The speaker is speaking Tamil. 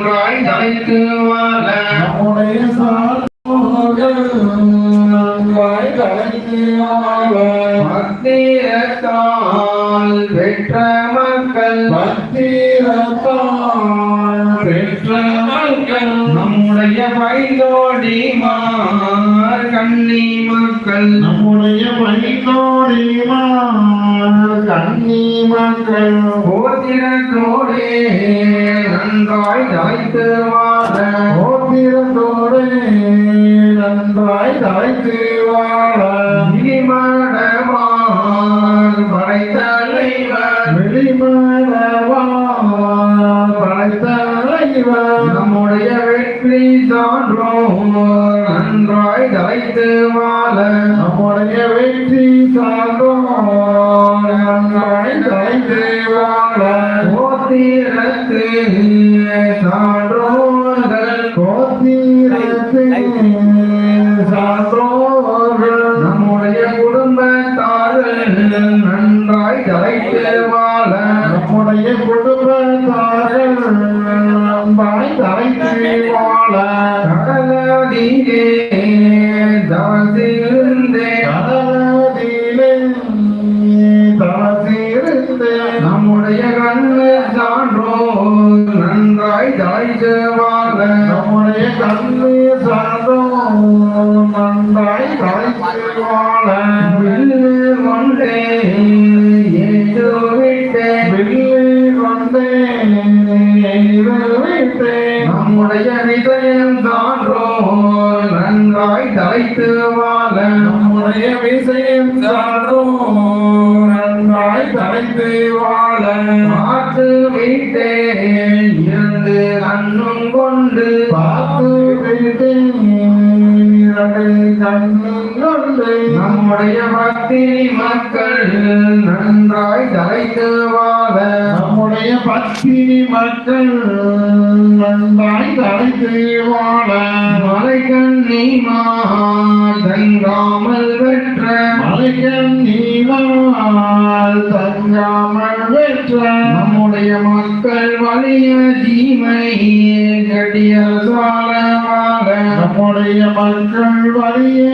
நன்றாய் தலைத்து வாழ. நம்முடைய நன்றாய் தலைத்து வாழ பக்திரத்தால் பெற்ற மக்கள். பக்திரத்தால் பெற்ற மக்கள். நம்முடைய பைந்தோடி மார் கண்ணி மக்கள். நம்முடைய பைத்தோடி கண்ணி மக்கள். கோத்திரத்தோடே தலைத்து வாழ. கோத்திரத்தோடு நன்றாய் தலைத்து வாழ. இடிமடவார் படைத்தலைவர். வெளிமடவா படைத்தலைவர். நம்முடைய வெற்றி சான்றோர் நன்றாய் தலைத்து வாழ. நம்முடைய வெற்றி சார்ந்தோம் நன்றாய் தலைத்து வாழ. கோத்திரத்து சான்றோர்கள் கோத்திரத்து சான்றோர்கள். நம்முடைய குடும்பத்தார்கள் நன்றாய் தலைத்து வாழ. நம்முடைய குடும்பத்தார்கள் நன்றாய் தலைத்து வாழ. கடலதிலே தன்னை கண்ணு சாதம் நன்றாய் தலைத்து வாழ வில்லு கொண்டே ஏற்று விட்டேன் வெள்ளி வந்தேன். நம்முடைய விஜயம் சான்றோர் நன்றாய் தலைத்து வாழ. நம்முடைய தலைத்து வாழ. பார்த்து விட்டேன். இருந்து அன்னும் கொண்டு பார்த்து கொண்டு நம்முடைய பக்தி மக்கள் நன்றாய் தலைத்து வாழ. நம்முடைய பத்தினி மக்கள் நன்றாய் தலைத்து வாழ. மலைக்கண்ணி தங்காமல் வெற்ற. மலைக்கன் நீவால் தங்காமல் வெற்ற நம்முடைய மக்கள் வலிய தீமையே கடிய சால நம்முடைய மக்கள் வலிய